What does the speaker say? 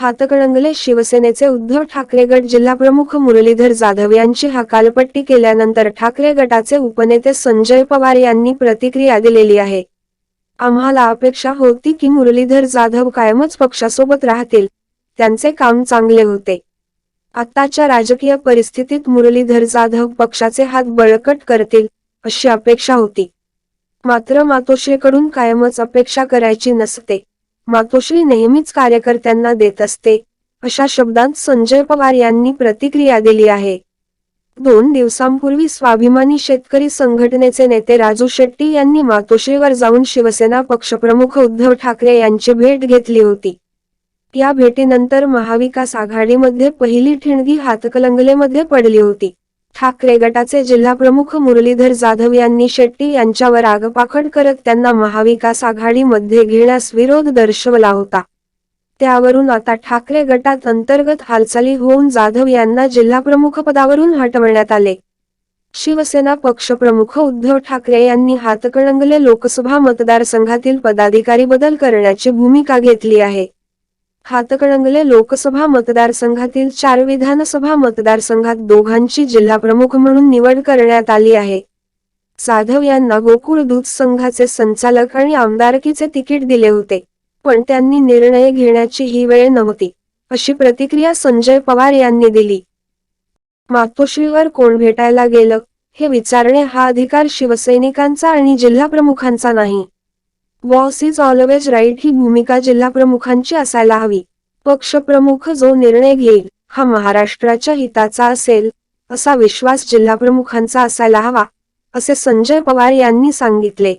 हातकणंगले शिवसेनेचे उद्धव ठाकरे गट जिल्हाप्रमुख मुरलीधर जाधव यांची हकालपट्टी केल्यानंतर ठाकरे गटाचे उपनेते संजय पवार यांनी प्रतिक्रिया दिलेली आहे. आम्हाला अपेक्षा होती की मुरलीधर जाधव कायमच पक्षासोबत राहतील. त्यांचे काम चांगले होते. आताच्या राजकीय परिस्थितीत मुरलीधर जाधव पक्षाचे हात बळकट करतील अशी अपेक्षा होती. मात्र मातोश्रीकडून कायमच अपेक्षा करायची नसते. मातोश्री नेहमीच कार्यकर्त्यांना देत असते. अशा शब्दांत संजय पवार यांनी प्रतिक्रिया दिली आहे. दोन दिवसांपूर्वी स्वाभिमानी शेतकरी संघटनेचे नेते राजू शेट्टी यांनी मातोश्रीवर जाऊन शिवसेना पक्षप्रमुख उद्धव ठाकरे यांची भेट घेतली होती. या भेटीनंतर महाविकास आघाडीमध्ये पहिली ठिणगी हातकलंगलेमध्ये पडली होती. ठाकरे गटाचे जिल्हाप्रमुख मुरलीधर जाधव यांनी शेट्टी यांच्यावर आगपाखड करत त्यांना महाविकास आघाडीमध्ये घेण्यास विरोध दर्शवला होता. त्यावरून आता ठाकरे गटात अंतर्गत हालचाली होऊन जाधव यांना जिल्हाप्रमुख पदावरून हटवण्यात आले. शिवसेना पक्षप्रमुख उद्धव ठाकरे यांनी हातकणंगले लोकसभा मतदारसंघातील पदाधिकारी बदल करण्याची भूमिका घेतली आहे. हातकणंगले लोकसभा मतदारसंघातील चार विधानसभा मतदारसंघात दोघांची जिल्हाप्रमुख म्हणून निवड करण्यात आली आहे. जाधव यांना गोकुळ दूध संघाचे संचालक आणि आमदारकीचे तिकीट दिले होते पण त्यांनी निर्णय घेण्याची ही वेळ नव्हती अशी प्रतिक्रिया संजय पवार यांनी दिली. मातोश्रीवर कोण भेटायला गेलं हे विचारणे हा अधिकार शिवसैनिकांचा आणि जिल्हाप्रमुखांचा नाही. वॉस इज ऑलवेज राईट ही भूमिका जिल्हाप्रमुखांची असायला हवी. पक्षप्रमुख जो निर्णय घेईल हा महाराष्ट्राच्या हिताचा असेल असा विश्वास जिल्हाप्रमुखांचा असायला हवा असे संजय पवार यांनी सांगितले.